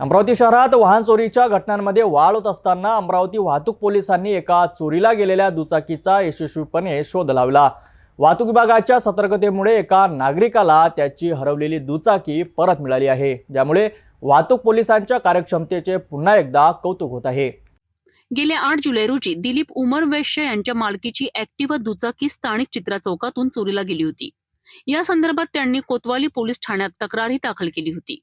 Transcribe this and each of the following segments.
अमरावती शहरात वाहन चोरीच्या घटनांमध्ये वाढ होत असताना अमरावती वाहतूक पोलिसांनी एका चोरीला गेलेल्या दुचाकीचा यशस्वीपणे शोध लावला. वाहतूक विभागाच्या सतर्कतेमुळे एका नागरिकाला त्याची हरवलेली दुचाकी परत मिळाली आहे ज्यामुळे वाहतूक पोलिसांच्या कार्यक्षमतेचे पुन्हा एकदा कौतुक होत आहे. गेल्या आठ जुलै रोजी दिलीप उमर वैश्य यांच्या मालकीची ऍक्टिव्ह दुचाकी स्थानिक चित्रा चौकातून चोरीला गेली होती. या संदर्भात त्यांनी कोतवाली पोलीस ठाण्यात तक्रारही दाखल केली होती.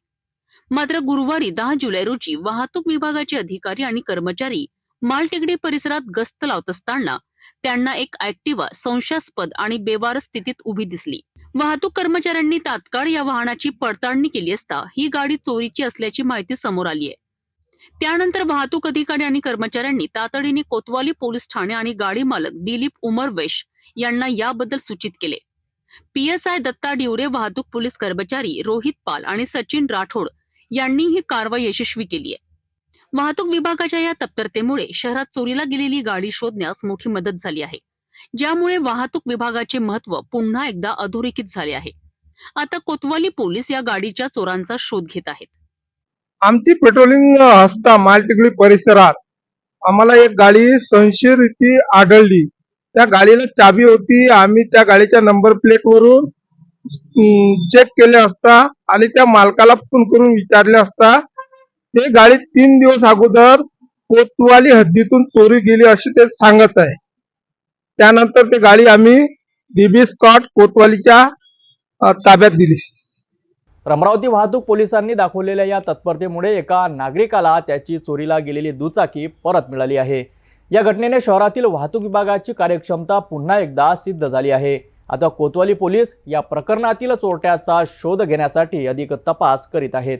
मात्र गुरुवारी दहा जुलै रोजी वाहतूक विभागाचे अधिकारी आणि कर्मचारी मालटेकडी परिसरात गस्त लावत असताना त्यांना एक ऍक्टिवा संशयास्पद आणि बेवारस स्थितीत उभी दिसली. वाहतूक कर्मचाऱ्यांनी तात्काळ या वाहनाची पडताळणी केली असता ही गाडी चोरीची असल्याची माहिती समोर आली आहे त्यानंतर वाहतूक अधिकारी आणि कर्मचाऱ्यांनी तातडीने कोतवाली पोलीस ठाणे आणि गाडी मालक दिलीप उमर वैश यांना याबद्दल सूचित केले. पीएसआय दत्ता डिवरे वाहतूक पोलीस कर्मचारी रोहित पाल आणि सचिन राठोड यांनी ही कारवाई यशस्वी केली आहे. वाहतूक विभागाच्या या तत्परतेमुळे शहरात चोरीला गेलेली गाडी शोधण्यास मोठी मदत झाली आहे. ज्यामुळे वाहतूक विभागाचे महत्त्व पुन्हा एकदा अधोरेखित झाले आहे. आता कोतवाली पोलीस या गाडीच्या चोरांचा शोध घेत आहेत. आमची पेट्रोलिंग असता मालटिकडी परिसरात आम्हाला एक गाडी संशयरीती आढळली. त्या गाडीला चाबी होती. आम्ही त्या गाडीच्या नंबर प्लेटवरून चेक केले असता आणि त्या मालकाला फोन करून विचारले असता ते गाडी तीन दिवस अगोदर कोतवाली हद्दीतून चोरी गेली अशी ते सांगत आहे. त्यानंतर ते गाडी आम्ही डीबी स्कॉट कोतवालीच्या ताब्यात दिली. अमरावती वाहतूक पोलिसांनी दाखवलेल्या या तत्परतेमुळे एका नागरिकाला त्याची चोरीला गेलेली दुचाकी परत मिळाली आहे. या घटनेने शहरातील वाहतूक विभागाची कार्यक्षमता पुन्हा एकदा सिद्ध झाली आहे. आता कोतवाली पोलीस या प्रकरणातील चोरट्याचा शोध घेण्यासाठी अधिक तपास करीत आहेत.